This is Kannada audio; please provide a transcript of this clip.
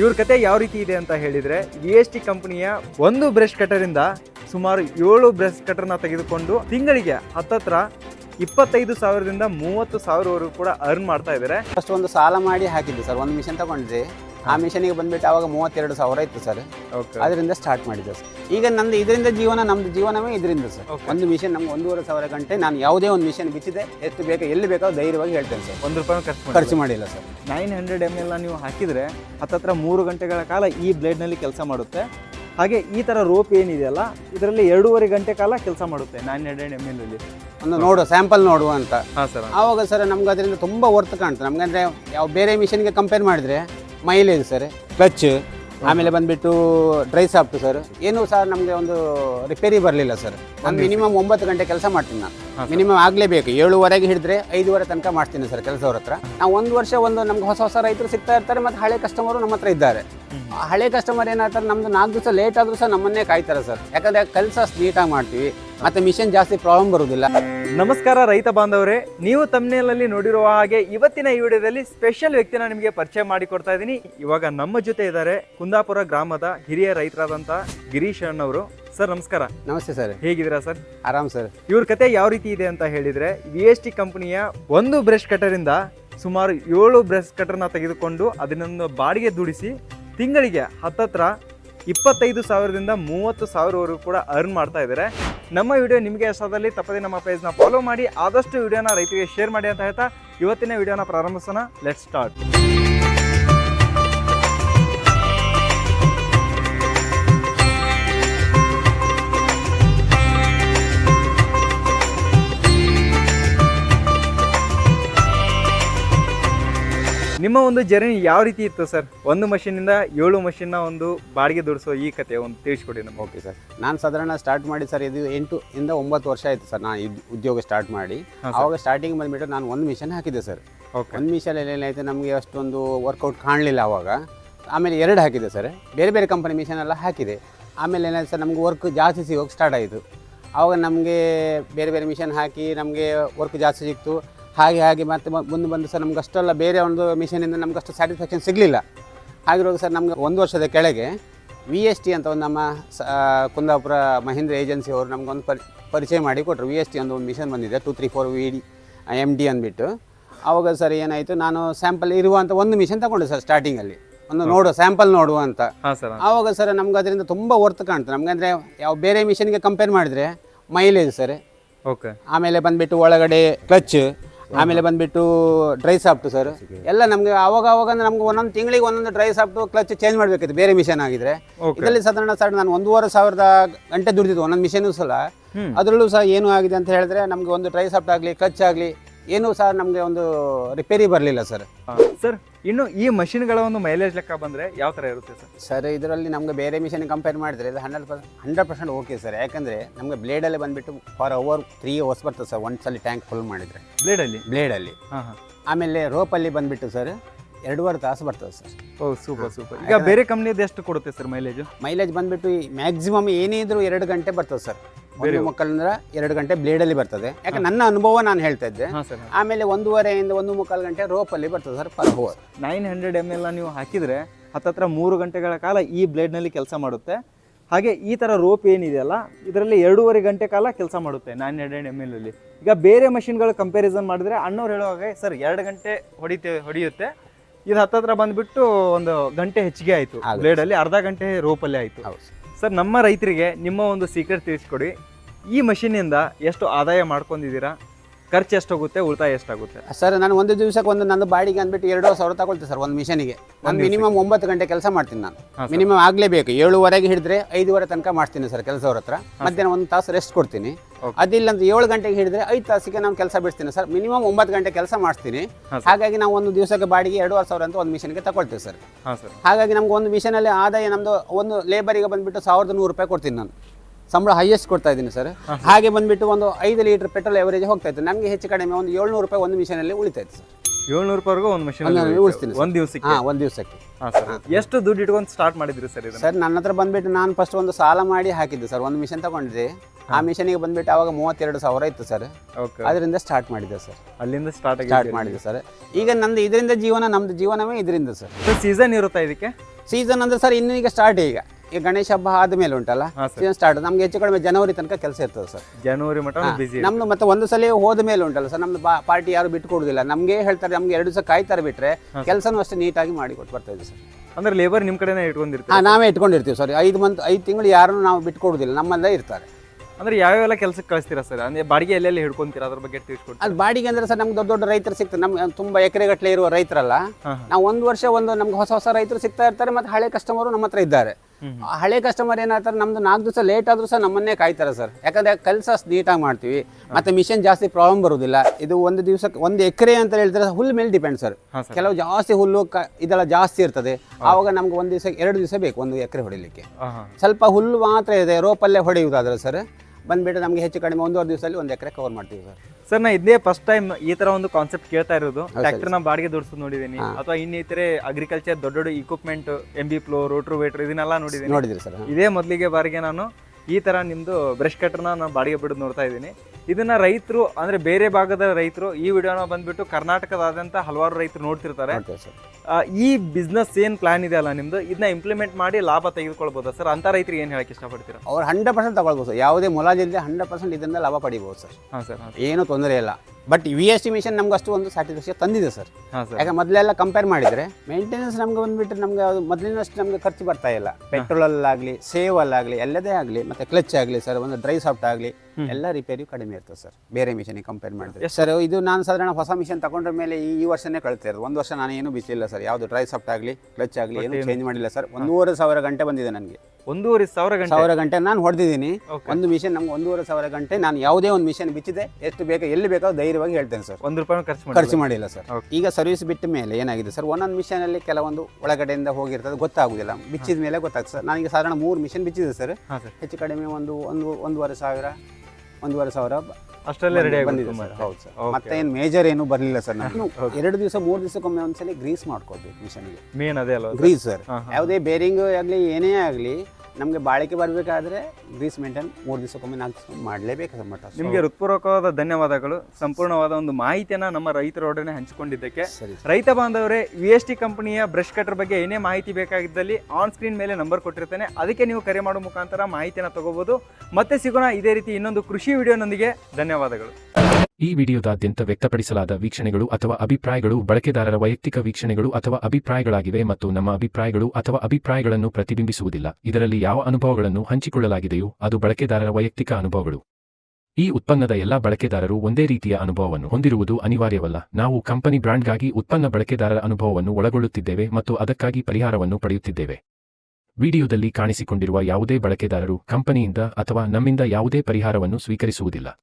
ಇವ್ರ ಕತೆ ಯಾವ ರೀತಿ ಇದೆ ಅಂತ ಹೇಳಿದ್ರೆ ಜಿ ಎಸ್ ಟಿ ಕಂಪನಿಯ ಒಂದು ಬ್ರಷ್ ಇಂದ ಸುಮಾರು ಏಳು ಬ್ರಷ್ ಕಟರ್ನ ತೆಗೆದುಕೊಂಡು ತಿಂಗಳಿಗೆ ಹತ್ತತ್ರ ಇಪ್ಪತ್ತೈದು ಸಾವಿರದಿಂದ ಮೂವತ್ತು ಸಾವಿರವರೆಗೂ ಕೂಡ ಅರ್ನ್ ಮಾಡ್ತಾ ಇದ್ದಾರೆ. ಫಸ್ಟ್ ಒಂದು ಸಾಲ ಮಾಡಿ ಹಾಕಿದ್ದೆ ಸರ್, ಒಂದು ಮಿಷನ್ ತಗೊಂಡ್ರೆ. ಆ ಮಿಷನಿಗೆ ಬಂದ್ಬಿಟ್ಟು ಅವಾಗ ಮೂವತ್ತೆರಡು ಸಾವಿರ ಇತ್ತು ಸರ್. ಅದರಿಂದ ಸ್ಟಾರ್ಟ್ ಮಾಡಿದ್ದೆ ಸರ್. ಈಗ ನಂದು ಇದರಿಂದ ಜೀವನ ನಮ್ದು ಜೀವನವೇ ಇದರಿಂದ ಸರ್. ಒಂದು ಮಿಷನ್ ನಮ್ಗೆ ಒಂದೂವರೆ ಸಾವಿರ ಗಂಟೆ ನಾನು ಯಾವುದೇ ಒಂದು ಮಿಷನ್ ಬಿಚ್ಚಿದೆ ಎಷ್ಟು ಬೇಕು ಎಲ್ಲಿ ಬೇಕೋ ಧೈರ್ಯವಾಗಿ ಹೇಳ್ತೇನೆ ಸರ್. ಒಂದು ರೂಪಾಯಿ ಖರ್ಚು ಖರ್ಚು ಮಾಡಿಲ್ಲ sir. Nine hundred M L ನೀವು ಹಾಕಿದರೆ ಹತ್ತತ್ರ ಮೂರು ಗಂಟೆಗಳ ಕಾಲ ಈ ಬ್ಲೇಡ್ನಲ್ಲಿ ಕೆಲಸ ಮಾಡುತ್ತೆ. ಹಾಗೆ ಈ ಥರ ರೋಪ್ ಏನಿದೆಯಲ್ಲ ಇದರಲ್ಲಿ ಎರಡೂವರೆ ಗಂಟೆ ಕಾಲ ಕೆಲಸ ಮಾಡುತ್ತೆ ನೈನ್ ಹಂಡ್ರೆಡ್ ಎಂ ಎಲ್ ಅಲ್ಲಿ. ಒಂದು ನೋಡು ಸ್ಯಾಂಪಲ್ ನೋಡುವ ಅಂತ. ಹಾಂ ಸರ್ ಆವಾಗ ಸರ್ ನಮ್ಗೆ ಅದರಿಂದ ತುಂಬ ವರ್ತ್ ಕಾಣ್ತದೆ ನಮ್ಗೆ ಅಂದ್ರೆ ಯಾವ ಬೇರೆ ಮಿಷನ್ಗೆ ಕಂಪೇರ್ ಮಾಡಿದ್ರೆ ಮೈಲೇಜ್ ಸರ್ ಕ್ಲಚ್ ಆಮೇಲೆ ಬಂದ್ಬಿಟ್ಟು ಡ್ರೈ ಸಾಫ್ಟ್ ಸರ್. ಏನು ಸರ್ ನಮಗೆ ಒಂದು ರಿಪೇರಿ ಬರಲಿಲ್ಲ ಸರ್. ನಾನು ಮಿನಿಮಮ್ ಒಂಬತ್ತು ಗಂಟೆ ಕೆಲಸ ಮಾಡ್ತೀನಿ ನಾನು. ಮಿನಿಮಮ್ ಆಗಲೇಬೇಕು. ಏಳುವರೆಗೆ ಹಿಡಿದ್ರೆ ಐದುವರೆ ತನಕ ಮಾಡ್ತೀನಿ ಸರ್ ಕೆಲಸವ್ರ ಹತ್ರ. ನಾವು ಒಂದು ವರ್ಷ ಒಂದು ನಮ್ಗೆ ಹೊಸ ಹೊಸ ರೈತರು ಸಿಗ್ತಾ ಇರ್ತಾರೆ ಮತ್ತು ಹಳೆ ಕಸ್ಟಮರು ನಮ್ಮ ಹತ್ರ ಇದ್ದಾರೆ. ಆ ಹಳೆ ಕಸ್ಟಮರ್ ಏನಾಗ್ತಾರೆ ನಮ್ದು ನಾಲ್ಕು ದಿವಸ ಲೇಟ್ ಆದರೂ ಸಹ ನಮ್ಮನ್ನೇ ಕಾಯ್ತಾರೆ ಸರ್. ಯಾಕಂದರೆ ಕೆಲಸ ನೀಟಾಗಿ ಮಾಡ್ತೀವಿ ಮತ್ತು ಮಿಷನ್ ಜಾಸ್ತಿ ಪ್ರಾಬ್ಲಮ್ ಬರೋದಿಲ್ಲ. ನಮಸ್ಕಾರ ರೈತ ಬಾಂಧವರೇ ನೀವು ತಮ್ಮನೇಲಲ್ಲಿ ನೋಡಿರುವ ಹಾಗೆ ಇವತ್ತಿನ ಈ ವಿಡಿಯೋದಲ್ಲಿ ಸ್ಪೆಷಲ್ ವ್ಯಕ್ತಿನ ನಿಮಗೆ ಪರಿಚಯ ಮಾಡಿಕೊಡ್ತಾ ಇದ್ದೀನಿ. ಇವಾಗ ನಮ್ಮ ಜೊತೆ ಇದ್ದಾರೆ ಕುಂದಾಪುರ ಗ್ರಾಮದ ಹಿರಿಯ ರೈತರಾದಂಥ ಗಿರೀಶ್ ಅಣ್ಣವರು. ಸರ್ ನಮಸ್ಕಾರ. ನಮಸ್ತೆ ಸರ್. ಹೇಗಿದ್ದೀರಾ ಸರ್? ಆರಾಮ್ ಸರ್. ಇವ್ರ ಕತೆ ಯಾವ ರೀತಿ ಇದೆ ಅಂತ ಹೇಳಿದ್ರೆ ವಿ ಎಸ್ ಟಿ ಕಂಪನಿಯ ಒಂದು ಬ್ರಷ್ ಕಟರಿಂದ ಸುಮಾರು ಏಳು ಬ್ರಷ್ ಕಟರ್ನ ತೆಗೆದುಕೊಂಡು ಅದನ್ನೊಂದು ಬಾಡಿಗೆ ದುಡಿಸಿ ತಿಂಗಳಿಗೆ ಹತ್ತತ್ರ ಇಪ್ಪತ್ತೈದು ಸಾವಿರದಿಂದ ಮೂವತ್ತು ಸಾವಿರವರೆಗೂ ಕೂಡ ಅರ್ನ್ ಮಾಡ್ತಾ ಇದ್ದಾರೆ. ನಮ್ಮ ವಿಡಿಯೋ ನಿಮಗೆ ಇಷ್ಟದಲ್ಲಿ ತಪ್ಪದೆ ನಮ್ಮ ಪೇಜ್ನ ಫಾಲೋ ಮಾಡಿ, ಆದಷ್ಟು ವಿಡಿಯೋನ ರೈತರಿಗೆ ಶೇರ್ ಮಾಡಿ ಅಂತ ಹೇಳ್ತಾ ಇವತ್ತಿನ ವಿಡಿಯೋನ ಪ್ರಾರಂಭಿಸೋಣ. ಲೆಟ್ ಸ್ಟಾರ್ಟ್ ನಿಮ್ಮ ಒಂದು ಜರ್ನಿ ಯಾವ ರೀತಿ ಇತ್ತು ಸರ್? ಒಂದು ಮಷೀನಿಂದ ಏಳು ಮಷೀನ್ನ ಒಂದು ಬಾಡಿಗೆ ದುಡಿಸೋ ಈ ಕತೆ ಒಂದು ತಿಳಿಸ್ಕೊಡಿ ನಮಗೆ. ಓಕೆ ಸರ್ ನಾನು ಸಾಧಾರಣ ಸ್ಟಾರ್ಟ್ ಮಾಡಿ ಸರ್ ಇದು ಎಂಟು ಇಂದ ಒಂಬತ್ತು ವರ್ಷ ಆಯಿತು ಸರ್ ನಾನು ಉದ್ಯೋಗ ಸ್ಟಾರ್ಟ್ ಮಾಡಿ. ಆವಾಗ ಸ್ಟಾರ್ಟಿಂಗ್ ಬಂದುಬಿಟ್ಟು ನಾನು ಒಂದು ಮಿಷನ್ ಹಾಕಿದ್ದೆ ಸರ್ ಓಕೆ ಒಂದು ಮಿಷನಲ್ಲಿ ಏನಾಯಿತು ನಮಗೆ ಅಷ್ಟೊಂದು ವರ್ಕೌಟ್ ಕಾಣಲಿಲ್ಲ ಆವಾಗ ಆಮೇಲೆ ಎರಡು ಹಾಕಿದೆ ಸರ್ ಬೇರೆ ಬೇರೆ ಕಂಪನಿ ಮಿಷನ್ ಎಲ್ಲ ಹಾಕಿದೆ. ಆಮೇಲೆ ಏನಾಯ್ತು ಸರ್ ನಮ್ಗೆ ವರ್ಕ್ ಜಾಸ್ತಿ ಸಿಗೋಕೆ ಸ್ಟಾರ್ಟ್ ಆಯಿತು. ಆವಾಗ ನಮಗೆ ಬೇರೆ ಬೇರೆ ಮಿಷನ್ ಹಾಕಿ ನಮಗೆ ವರ್ಕ್ ಜಾಸ್ತಿ ಸಿಕ್ತು. ಹಾಗೆ ಹಾಗೆ ಮತ್ತೆ ಮುಂದೆ ಬಂದು ಸರ್ ನಮ್ಗೆ ಅಷ್ಟೆಲ್ಲ ಬೇರೆ ಒಂದು ಮಿಷನಿಂದ ನಮ್ಗೆ ಅಷ್ಟು ಸ್ಯಾಟಿಸ್ಫ್ಯಾಕ್ಷನ್ ಸಿಗಲಿಲ್ಲ. ಹಾಗಿರುವಾಗ ಸರ್ ನಮ್ಗೆ ಒಂದು ವರ್ಷದ ಕೆಳಗೆ ವಿ ಎಸ್ ಟಿ ಅಂತ ಒಂದು ನಮ್ಮ ಸ- ಕುಂದಾಪುರ ಮಹೇಂದ್ರ ಏಜೆನ್ಸಿಯವರು ನಮ್ಗೊಂದು ಪರಿ ಪರಿಚಯ ಮಾಡಿ ಕೊಟ್ಟರು. ವಿ ಎಸ್ ಟಿ ಅಂತ ಒಂದು ಮಿಷನ್ ಬಂದಿದೆ two three four V D M D ಅಂದ್ಬಿಟ್ಟು. ಆವಾಗ ಸರ್ ಏನಾಯಿತು ನಾನು ಸ್ಯಾಂಪಲ್ ಇರುವಂಥ ಒಂದು ಮಿಷನ್ ತಗೊಂಡೆ ಸರ್ ಸ್ಟಾರ್ಟಿಂಗಲ್ಲಿ ಒಂದು ನೋಡು ಸ್ಯಾಂಪಲ್ ನೋಡುವ ಅಂತ. ಹಾಂ ಸರ್ ಆವಾಗ ಸರ್. ನಮ್ಗೆ ಅದರಿಂದ ತುಂಬ ವರ್ತ್ ಕಾಣ್ತು. ನಮ್ಗೆ ಅಂದರೆ ಯಾವ ಬೇರೆ ಮಿಷನ್ಗೆ ಕಂಪೇರ್ ಮಾಡಿದ್ರೆ ಮೈಲೇಜ್ ಸರ್. ಓಕೆ ಆಮೇಲೆ ಬಂದ್ಬಿಟ್ಟು ಒಳಗಡೆ ಕ್ಲಚ್ ಆಮೇಲೆ ಬಂದ್ಬಿಟ್ಟು ಡ್ರೈ ಸಾಫ್ಟು ಸರ್. ಎಲ್ಲ ನಮಗೆ ಅವಾಗ ಅವಾಗ ನಮ್ಗೆ ಒಂದೊಂದು ತಿಂಗಳಿಗೆ ಒಂದೊಂದು ಡ್ರೈ ಸಾಫ್ಟು ಕ್ಲಚ್ ಚೇಂಜ್ ಮಾಡಬೇಕಿತ್ತು ಬೇರೆ ಮಿಷನ್ ಆಗಿದ್ರೆ. ಇದರಲ್ಲಿ ಸಾಧಾರಣ ಸರ್ ನಾನು ಒಂದೂವರೆ ಸಾವಿರದ ಗಂಟೆ ದುಡಿದಿದ್ದು ಒಂದೊಂದು ಮಿಷನ್ ಸಲ. ಅದರಲ್ಲೂ ಸಹ ಏನು ಆಗಿದೆ ಅಂತ ಹೇಳಿದ್ರೆ ನಮಗೆ ಒಂದು ಡ್ರೈ ಸಾಫ್ಟ್ ಆಗಲಿ ಕ್ಲಚ್ ಆಗಲಿ ಏನೂ ಸಹ ನಮಗೆ ಒಂದು ರಿಪೇರಿ ಬರಲಿಲ್ಲ ಸರ್ ಸರ್ ಇನ್ನು ಈ ಮಷಿನ್ಗಳ ಒಂದು ಮೈಲೇಜ್ ಲೆಕ್ಕ ಬಂದರೆ ಯಾವ ಥರ ಇರುತ್ತೆ ಸರ್ ಸರ್ ಇದರಲ್ಲಿ ನಮಗೆ ಬೇರೆ ಮಿಷನ್ ಕಂಪೇರ್ ಮಾಡಿದ್ರೆ ಇದು hundred percent hundred percent okay sir ಯಾಕಂದರೆ ನಮಗೆ ಬ್ಲೇಡಲ್ಲಿ ಬಂದುಬಿಟ್ಟು ಫಾರ್ ಅವರ್ ತ್ರೀ ಅವರ್ಸ್ ಬರ್ತದೆ ಸರ್ ಒಂದು ಸಲ ಟ್ಯಾಂಕ್ ಫುಲ್ ಮಾಡಿದರೆ. ಬ್ಲೇಡಲ್ಲಿ ಬ್ಲೇಡಲ್ಲಿ ಹಾ ಹಾ. ಆಮೇಲೆ ರೋಪಲ್ಲಿ ಬಂದುಬಿಟ್ಟು ಸರ್ ಎರಡೂವರೆ ತಾಸು ಬರ್ತದೆ ಸರ್ ಓ ಸೂಪರ್ ಸೂಪರ್ ಈಗ ಬೇರೆ ಕಂಪ್ನಿದು ಎಷ್ಟು ಕೊಡುತ್ತೆ ಸರ್ ಮೈಲೇಜ್ ಮೈಲೇಜ್ ಬಂದುಬಿಟ್ಟು ಮ್ಯಾಕ್ಸಿಮಮ್ ಏನೇ ಇದ್ರೂ ಎರಡು ಗಂಟೆ ಬರ್ತದೆ ಸರ್ ಒಂದು ಮಕ್ಕಳಂದ್ರೆ ಎರಡು ಗಂಟೆ ಬ್ಲೇಡಲ್ಲಿ ಬರ್ತದೆ. ಯಾಕೆ ನನ್ನ ಅನುಭವ ನಾನು ಹೇಳ್ತಾ ಇದ್ದೆ. ಹಾಂ ಸರ್ ಆಮೇಲೆ ಒಂದೂವರೆಯಿಂದ ಒಂದು ಮುಕ್ಕಾಲು ಗಂಟೆ ರೋಪಲ್ಲಿ ಬರ್ತದೆ sir per hour nine hundred M L ನೀವು ಹಾಕಿದ್ರೆ ಹತ್ತತ್ರ ಮೂರು ಗಂಟೆಗಳ ಕಾಲ ಈ ಬ್ಲೇಡ್ನಲ್ಲಿ ಕೆಲಸ ಮಾಡುತ್ತೆ. ಹಾಗೆ ಈ ಥರ ರೋಪ್ ಏನಿದೆಯಲ್ಲ ಇದರಲ್ಲಿ ಎರಡೂವರೆ ಗಂಟೆ ಕಾಲ ಕೆಲಸ ಮಾಡುತ್ತೆ ನೈನ್ ಹಂಡ್ರೆಡ್ ಎಂ ಎಲ್ ಅಲ್ಲಿ. ಈಗ ಬೇರೆ ಮಷಿನ್ಗಳು ಕಂಪ್ಯಾರಿಸನ್ ಮಾಡಿದ್ರೆ ಅಣ್ಣವ್ರು ಹೇಳುವಾಗ ಸರ್ ಎರಡು ಗಂಟೆ ಹೊಡಿತೆ ಹೊಡಿಯುತ್ತೆ. ಇದು ಹತ್ತತ್ರ ಬಂದ್ಬಿಟ್ಟು ಒಂದು ಗಂಟೆ ಹೆಚ್ಚಿಗೆ ಆಯಿತು ಬ್ಲೇಡ್ ಬ್ಲೇಡಲ್ಲಿ ಅರ್ಧ ಗಂಟೆ ರೋಪಲ್ಲೇ ಆಯಿತು. ಸರ್ ನಮ್ಮ ರೈತರಿಗೆ ನಿಮ್ಮ ಒಂದು ಸೀಕ್ರೆಟ್ ತಿಳಿಸ್ಕೊಡಿ. ಈ ಮಷೀನಿಂದ ಎಷ್ಟು ಆದಾಯ ಮಾಡ್ಕೊಂಡಿದ್ದೀರಾ? ಖರ್ಚು ಎಷ್ಟಾಗುತ್ತೆ ಉಳಿತಾಯ ಎಷ್ಟಾಗುತ್ತೆ? ಸರ್ ನಾನು ಒಂದು ದಿವಸಕ್ಕೆ ಒಂದು ನನ್ನ ಬಾಡಿಗೆ ಅಂದ್ಬಿಟ್ಟು ಎರಡು ಸಾವಿರ ತಗೊಳ್ತೀನಿ ಸರ್ ಒಂದು ಮಿಷನಿಗೆ. ನಾನು ಮಿನಿಮಮ್ ಒಂಬತ್ತು ಗಂಟೆ ಕೆಲಸ ಮಾಡ್ತೀನಿ ನಾನು. ಮಿನಿಮಮ್ ಆಗಲೇಬೇಕು. ಏಳುವರೆಗೆ ಹಿಡಿದ್ರೆ ಐದುವರೆ ತನಕ ಮಾಡ್ತೀನಿ ಸರ್ ಕೆಲಸವ್ರ ಹತ್ರ. ಮಧ್ಯಾಹ್ನ ಒಂದು ತಾಸು ರೆಸ್ಟ್ ಕೊಡ್ತೀನಿ. ಅದಿಲ್ಲ ಅಂತ ಏಳು ಗಂಟೆಗೆ ಹಿಡಿದ್ರೆ ಐದು ತಾಸಿಗೆ ನಾನು ಕೆಲಸ ಬಿಡ್ತೀನಿ ಸರ್. ಮಿನಿಮಮ್ ಒಂಬತ್ತು ಗಂಟೆ ಕೆಲಸ ಮಾಡ್ತೀನಿ. ಹಾಗಾಗಿ ನಾವು ಒಂದು ದಿವಸಕ್ಕೆ ಬಾಡಿಗೆ ಎರಡುವರೆ ಸಾವಿರ ಅಂತ ಒಂದು ಮಿಷನ್ಗೆ ತಗೊಳ್ತೀವಿ ಸರ್. ಸರ್. ಹಾಗಾಗಿ ನಮ್ಗೆ ಒಂದು ಮಿಷನಲ್ಲಿ ಆದಾಯ ನಮ್ಮದು ಒಂದು ಲೇಬರಿಗೆ ಬಂದುಬಿಟ್ಟು ಸಾವಿರದ ನೂರು ರೂಪಾಯಿ ಕೊಡ್ತೀನಿ ನಾನು. ಸಂಬಳ ಹೈಯೆಸ್ಟ್ ಕೊಡ್ತಾ ಇದ್ದೀನಿ ಸರ್ ಹಾಗೆ ಬಂದ್ಬಿಟ್ಟು ಒಂದು ಐದು ಲೀಟರ್ ಪೆಟ್ರೋಲ್ ಎವರೇಜ್ ಹೋಗ್ತಾ ಇತ್ತು. ನಮಗೆ ಹೆಚ್ಚು ಕಡಿಮೆ ಒಂದು ಏಳ್ನೂರು ರೂಪಾಯಿ ಒಂದು ಮಿಷನಲ್ಲಿ ಅಲ್ಲಿ ಸರ್ ಏಳ್ನೂರು ರೂಪಾಯಿವರೆಗೂ ಒಂದು ಮಿಷನ್ ಉಳಿಸ್ತೀನಿ ಒಂದು ದಿವಸಕ್ಕೆ? ಹಾಂ ಒಂದು ದಿವಸಕ್ಕೆ. ಎಷ್ಟು ದುಡ್ಡು ಇಟ್ಕೊಂಡು ಸ್ಟಾರ್ಟ್ ಮಾಡಿದ್ರಿ ಸರ್ ಸರ್ ನನ್ನ ಹತ್ರ ಬಂದ್ಬಿಟ್ಟು ನಾನು ಫಸ್ಟ್ ಒಂದು ಸಾಲ ಮಾಡಿ ಹಾಕಿದ್ದು ಸರ್ ಒಂದು ಮಿಷನ್ ತಗೊಂಡಿದ್ದೆ ಆ ಮಿಷನಿಗೆ ಬಂದ್ಬಿಟ್ಟು ಅವಾಗ ಮೂವತ್ತೆರಡು ಸಾವಿರ ಇತ್ತು ಸರ್ ಓಕೆ ಅದರಿಂದ ಸ್ಟಾರ್ಟ್ ಮಾಡಿದೆ ಸರ್ ಅಲ್ಲಿಂದ ಸ್ಟಾರ್ಟ್ ಸ್ಟಾರ್ಟ್ ಆಗಿ ಮಾಡಿದ್ದೆ ಸರ್ ಈಗ ನಂದು ಇದರಿಂದ ಜೀವನ ನಮ್ದು ಜೀವನವೇ ಇದರಿಂದ ಸರ್ ಸೀಸನ್ ಇರುತ್ತಾ ಇದಕ್ಕೆ? ಸೀಸನ್ ಅಂದ್ರೆ ಸರ್ ಇನ್ನು ಈಗ ಸ್ಟಾರ್ಟ್ ಈಗ. ಈಗ ಗಣೇಶ ಹಬ್ಬ ಆದ್ಮೇಲೆ ಉಂಟಲ್ಲ? ಸೀಸನ್ ಸ್ಟಾರ್ಟ್ ನಮ್ಗೆ ಹೆಚ್ಚು ಕಡಿಮೆ ಜನವರಿ ತನಕ ಕೆಲಸ ಇರ್ತದೆ ಸರ್. ಜನವರಿ ಮಟ್ಟ ಬಿಸಿ ನಮ್ದು ಮತ್ತೆ ಒಂದು ಸಲ ಹೋದ ಮೇಲೆ ಉಂಟಲ್ಲ ಸರ್. ನಮ್ದು ಪಾರ್ಟಿ ಯಾರು ಬಿಟ್ಟು ಕೊಡುದಿಲ್ಲ ನಮ್ಗೆ ಹೇಳ್ತಾರೆ ನಮ್ಗೆ ಎರಡು ದಿವಸ ಕಾಯ್ತಾರೆ ಬಿಟ್ರೆ ಕೆಲಸನೂ ಅಷ್ಟೇ ನೀಟಾಗಿ ಮಾಡಿ ಕೊಟ್ಟು ಬರ್ತಾ ಇದೆ ಸರ್. ಅಂದ್ರೆ ಲೇಬರ್ ನಿಮ್ ಕಡೆನೇ ಇಟ್ಕೊಂಡಿರ್ತೀವಿ ಹಾ ನಾವೇ ಇಟ್ಕೊಂಡಿರ್ತೀವಿ ಸರ್. ಐದು ಮಂತ್ ಐದು ತಿಂಗಳು ಯಾರನ್ನು ನಾವು ಬಿಟ್ಟು ಕೊಡುದಿಲ್ಲ ನಮ್ಮಲ್ಲೇ ಇರ್ತಾರೆ. ಅಂದ್ರೆ ಯಾವ್ಯಾವೆಲ್ಲ ಕೆಲಸಕ್ಕೆ ಕಳಿಸ್ತೀರಾ ಸರ್? ಅಂದ್ರೆ ಬಾಡಿಗೆ ಎಲ್ಲೆಲ್ಲಿ ಹಿಡ್ಕೊಂತೀರಾ ಅದ್ರ ಬಗ್ಗೆ ತಿಳಿಸ್ಕೊಡ್ತೀರಾ ಅದು ಬಾಡಿಗೆ ಅಂದ್ರೆ ಸರ್ ನಮ್ಗೆ ದೊಡ್ಡ ದೊಡ್ಡ ರೈತರು ಸಿಗ್ತಾರೆ. ನಮ್ಗೆ ತುಂಬಾ ಎಕರೆಗಟ್ಟಲೆ ಇರುವ ರೈತರಲ್ಲ. ನಾವು ಒಂದು ವರ್ಷ ಒಂದು ನಮ್ಗೆ ಹೊಸ ಹೊಸ ರೈತರು ಸಿಗ್ತಾ ಇರ್ತಾರೆ ಮತ್ತೆ ಹಳೆ ಕಸ್ಟಮರು ನಮ್ಮ ಹತ್ರ ಇದ್ದಾರೆ. ಹಳೆ ಕಸ್ಟಮರ್ ಏನಾಗ್ತಾರೆ ನಮ್ದು ನಾಲ್ಕು ದಿವಸ ಲೇಟ್ ಆದ್ರೂ ಸಹ ನಮ್ಮನ್ನೇ ಕಾಯ್ತಾರೆ ಸರ್ ಯಾಕಂದ್ರೆ ಕೆಲಸ ನೀಟಾಗಿ ಮಾಡ್ತೀವಿ. ಮತ್ತೆ ಮಿಷನ್ ಜಾಸ್ತಿ ಪ್ರಾಬ್ಲಮ್ ಬರುವುದಿಲ್ಲ ಇದು ಒಂದು ದಿವಸಕ್ಕೆ ಒಂದು ಎಕರೆ ಅಂತ ಹೇಳ್ತಾರೆ ಹುಲ್ ಮೇಲೆ ಡಿಪೆಂಡ್ ಸರ್ ಕೆಲವು ಜಾಸ್ತಿ ಹುಲ್ಲು ಇದೆಲ್ಲ ಜಾಸ್ತಿ ಇರ್ತದೆ. ಆವಾಗ ನಮ್ಗೆ ಒಂದು ದಿವಸ ಎರಡು ದಿವಸ ಬೇಕು ಒಂದು ಎಕರೆ ಹೊಡಿಲಿಕ್ಕೆ. ಸ್ವಲ್ಪ ಹುಲ್ಲು ಮಾತ್ರ ಇದೆ ರೋಪಲ್ಲೇ ಹೊಡೆಯುವುದಾದ್ರೆ ಸರ್ ಬಂದ್ಬಿಟ್ಟು ನಮಗೆ ಹೆಚ್ಚು ಕಡಿಮೆ ಒಂದೂವರೆ ದಿವಸದಲ್ಲಿ ಒಂದು ಎಕರೆ ಕವರ್ ಮಾಡ್ತೀವಿ ಸರ್. ಸರ್ ನಾ ಇದೇ ಫಸ್ಟ್ ಟೈಮ್ ಈ ತರ ಒಂದು ಕಾನ್ಸೆಪ್ಟ್ ಕೇಳ್ತಾ ಇರೋದು. ಟ್ರಾಕ್ಟರ್ ಟ್ರ್ಯಾಕ್ಟರ್ ಬಾಡಿಗೆ ದುಡ್ಸೋದು ನೋಡಿದೀನಿ. ಹಾ. ಅಥವಾ ಇನ್ನಿತರೆ ಅಗ್ರಿಕಲ್ಚರ್ ದೊಡ್ಡ ದೊಡ್ಡ equipment M B plough rotor ವೇಟ್ರ್ ಇದನ್ನೆಲ್ಲ ನೋಡಿದೀನಿ. ನೋಡಿದ್ರಿ ಸರ್ ಇದೇ ಮೊದಲಿಗೆ ಬಾರಿಗೆ ನಾನು ಈ ತರ ನಿಮ್ಮದು ಬ್ರಷ್ ಕಟ್ರನ್ನ ನಾನು ಬಾಡಿಗೆ ಬಿಡೋದು ನೋಡ್ತಾ ಇದ್ದೀನಿ. ಇದನ್ನ ರೈತರು ಅಂದ್ರೆ ಬೇರೆ ಭಾಗದ ರೈತರು ಈ ವಿಡಿಯೋನ ಬಂದ್ಬಿಟ್ಟು ಕರ್ನಾಟಕದಾದ್ಯಂತ ಹಲವಾರು ರೈತರು ನೋಡ್ತಿರ್ತಾರೆ. ಈ ಬಿಸ್ನೆಸ್ ಏನು ಪ್ಲಾನ್ ಇದೆ ಅಲ್ಲ ನಿಮ್ದು? ಇದನ್ನ ಇಂಪ್ಲಿಮೆಂಟ್ ಮಾಡಿ ಲಾಭ ತೆಗೆದುಕೊಳ್ಬೋದಾ ಸರ್ ಅಂತ ರೈತರಿಗೆ ಏನು ಹೇಳಕ್ಕೆ ಇಷ್ಟಪಡ್ತೀರಾ? ಅವ್ರು ಹಂಡ್ರೆಡ್ ಪರ್ಸೆಂಟ್ ತಗೊಳ್ಬೋದು ಸರ್ ಯಾವುದೇ ಮುಲಾಜಿಲ್ಲದೆ ಹಂಡ್ರೆಡ್ ಪರ್ಸೆಂಟ್ ಇದನ್ನ ಲಾಭ ಪಡಿಬೋದು ಸರ್ ಏನು ಸರ್ ಏನೂ ತೊಂದರೆ ಇಲ್ಲ. But V S T machine ನಮ್ಗೆ ಅಷ್ಟು ಒಂದು ಸ್ಯಾಟಿಸ್ಫ್ಯಾಕ್ಷನ್ ತಂದಿದೆ ಸರ್ ಯಾಕೆ ಮೊದಲೆಲ್ಲ ಕಂಪೇರ್ ಮಾಡಿದರೆ ಮೇಂಟೆನೆನ್ಸ್ ನಮ್ಗೆ ಬಂದ್ಬಿಟ್ಟು ನಮ್ಗೆ ಅದು ಮೊದಲಿನಷ್ಟು ನಮ್ಗೆ ಖರ್ಚು ಬರ್ತಾ ಇಲ್ಲ. ಪೆಟ್ರೋಲಲ್ಲಾಗಲಿ ಸೇವಲ್ಲಾಗಲಿ ಎಲ್ಲದೇ ಆಗಲಿ ಮತ್ತೆ ಕ್ಲಚ್ ಆಗಲಿ ಸರ್ ಒಂದು ಡ್ರೈ ಸಾಫ್ಟ್ ಆಗಲಿ ಎಲ್ಲ ರಿಪೇರಿ ಕಡಿಮೆ ಇರ್ತದೆ ಸರ್ ಬೇರೆ ಮಿಷನಿಗೆ ಕಂಪೇರ್ ಮಾಡಿದ್ರೆ. ಸರ್ ಇದು ನಾನು ಸಾಧಾರಣ ಹೊಸ ಮಿಷನ್ ತಗೊಂಡ್ರ ಮೇಲೆ ಈ ವರ್ಷನೇ ಕಳ್ತಾ ಇರೋದು. ಒಂದು ವರ್ಷ ನಾನು ಏನು ಬಿಸಿಲ್ಲ ಸರ್ ಯಾವುದು ಡ್ರೈ ಸಾಫ್ಟ್ ಆಗಲಿ ಕ್ಲಚ್ ಆಗಲಿ ಏನು ಚೇಂಜ್ ಮಾಡಿಲ್ಲ ಸರ್ ಒಂದೂವರೆ ಸಾವಿರ ಗಂಟೆ ಬಂದಿದೆ ನನಗೆ. ಒಂದೂವರೆ ಸಾವಿರ ಗಂಟೆ. ಸಾವಿರ ಗಂಟೆ ನಾನು ಹೊಡೆದಿದ್ದೀನಿ. ಒಂದು ಮಿಷನ್ ನಮ್ಗೆ ಒಂದೂವರೆ ಸಾವಿರ ಗಂಟೆ ನಾನು ಯಾವುದೇ ಒಂದು ಮಿಷನ್ ಬಿಚ್ಚಿದೆ ಎಷ್ಟು ಬೇಕೋ ಎಲ್ಲಿ ಬೇಕೋ ಧೈರ್ಯವಾಗಿ ಹೇಳ್ತೇನೆ ಸರ್. ಒಂದು ರೂಪಾಯಿ ಖರ್ಚು ಖರ್ಚು ಮಾಡಿಲ್ಲ ಸರ್. ಈಗ ಸರ್ವಿಸ್ ಬಿಟ್ಟ ಮೇಲೆ ಏನಾಗಿದೆ ಸರ್? ಒಂದೊಂದು ಮಿಷನಲ್ಲಿ ಕೆಲವೊಂದು ಒಳಗಡೆಯಿಂದ ಹೋಗಿರ್ತದೆ ಗೊತ್ತಾಗುದಿಲ್ಲ. ಬಿಚ್ಚಿದ ಮೇಲೆ ಗೊತ್ತಾಗ್ತದೆ ಸರ್. ನನಗೆ ಸಾಧಾರಣ ಮೂರು ಮಿಷನ್ ಬಿಚ್ಚಿದೆ ಸರ್. ಹೆಚ್ಚು ಕಡಿಮೆ ಒಂದು ಒಂದು ಒಂದೂವರೆ ಸಾವಿರ ಒಂದೂವರೆ ಸಾವಿರ ಅಷ್ಟರಲ್ಲೇ ರೆಡಿ ಬಂದಿದೆ ಸರ್. ಹೌದು ಸರ್. ಮತ್ತೆ ಏನು ಮೇಜರ್ ಏನು ಬರಲಿಲ್ಲ ಸರ್ ನಾನು ಎರಡು ದಿವಸ ಮೂರು ದಿವಸಕ್ಕೊಮ್ಮೆ ಒಂದ್ಸಲಿ ಗ್ರೀಸ್ ಮಾಡ್ಕೊಳ್ಬೇಕು ಮಿಷನ್ಗೆ ಮೇನ್ ಅದೇ ಅಲ್ವಾ ಗ್ರೀಸ್ ಸರ್. ಯಾವುದೇ ಬೇರಿಂಗ್ ಆಗಲಿ ಏನೇ ಆಗಲಿ ನಮಗೆ ಬಾಳಿಕೆ ಬರಬೇಕಾದ್ರೆ ಗ್ರೀಸ್ ಮೇಂಟೈನ್ ಮೂರು ದಿವಸಕ್ಕೊಮ್ಮೆ ನಾಲ್ಕು ದಿವಸ ಮಾಡಲೇಬೇಕು ಟೊಮೆಟೊ ನಿಮಗೆ ಹೃತ್ಪೂರ್ವಕವಾದ ಧನ್ಯವಾದಗಳು. ಸಂಪೂರ್ಣವಾದ ಒಂದು ಮಾಹಿತಿಯನ್ನು ನಮ್ಮ ರೈತರೊಡನೆ ಹಂಚಿಕೊಂಡಿದ್ದಕ್ಕೆ. ಸರಿ ರೈತ ಬಾಂಧವರೇ ವಿ ಎಸ್ ಟಿ ಕಂಪನಿಯ ಬ್ರಷ್ ಕಟರ್ ಬಗ್ಗೆ ಏನೇ ಮಾಹಿತಿ ಬೇಕಾಗಿದ್ದಲ್ಲಿ ಆನ್ ಸ್ಕ್ರೀನ್ ಮೇಲೆ ನಂಬರ್ ಕೊಟ್ಟಿರ್ತೇನೆ. ಅದಕ್ಕೆ ನೀವು ಕರೆ ಮಾಡೋ ಮುಖಾಂತರ ಮಾಹಿತಿಯನ್ನು ತಗೋಬೋದು. ಮತ್ತೆ ಸಿಗೋಣ ಇದೇ ರೀತಿ ಇನ್ನೊಂದು ಕೃಷಿ ವಿಡಿಯೋನೊಂದಿಗೆ ಧನ್ಯವಾದಗಳು. ಈ ವಿಡಿಯೋದಾದ್ಯಂತ ವ್ಯಕ್ತಪಡಿಸಲಾದ ವೀಕ್ಷಣೆಗಳು ಅಥವಾ ಅಭಿಪ್ರಾಯಗಳು ಬಳಕೆದಾರರ ವೈಯಕ್ತಿಕ ವೀಕ್ಷಣೆಗಳು ಅಥವಾ ಅಭಿಪ್ರಾಯಗಳಾಗಿವೆ ಮತ್ತು ನಮ್ಮ ಅಭಿಪ್ರಾಯಗಳು ಅಥವಾ ಅಭಿಪ್ರಾಯಗಳನ್ನು ಪ್ರತಿಬಿಂಬಿಸುವುದಿಲ್ಲ. ಇದರಲ್ಲಿ ಯಾವ ಅನುಭವಗಳನ್ನು ಹಂಚಿಕೊಳ್ಳಲಾಗಿದೆಯೋ ಅದು ಬಳಕೆದಾರರ ವೈಯಕ್ತಿಕ ಅನುಭವಗಳು. ಈ ಉತ್ಪನ್ನದ ಎಲ್ಲಾ ಬಳಕೆದಾರರು ಒಂದೇ ರೀತಿಯ ಅನುಭವವನ್ನು ಹೊಂದಿರುವುದು ಅನಿವಾರ್ಯವಲ್ಲ. ನಾವು ಕಂಪನಿ ಬ್ರಾಂಡ್ಗಾಗಿ ಉತ್ಪನ್ನ ಬಳಕೆದಾರರ ಅನುಭವವನ್ನು ಒಳಗೊಳ್ಳುತ್ತಿದ್ದೇವೆ ಮತ್ತು ಅದಕ್ಕಾಗಿ ಪರಿಹಾರವನ್ನು ಪಡೆಯುತ್ತಿದ್ದೇವೆ. ವಿಡಿಯೋದಲ್ಲಿ ಕಾಣಿಸಿಕೊಂಡಿರುವ ಯಾವುದೇ ಬಳಕೆದಾರರು ಕಂಪನಿಯಿಂದ ಅಥವಾ ನಮ್ಮಿಂದ ಯಾವುದೇ ಪರಿಹಾರವನ್ನು ಸ್ವೀಕರಿಸುವುದಿಲ್ಲ.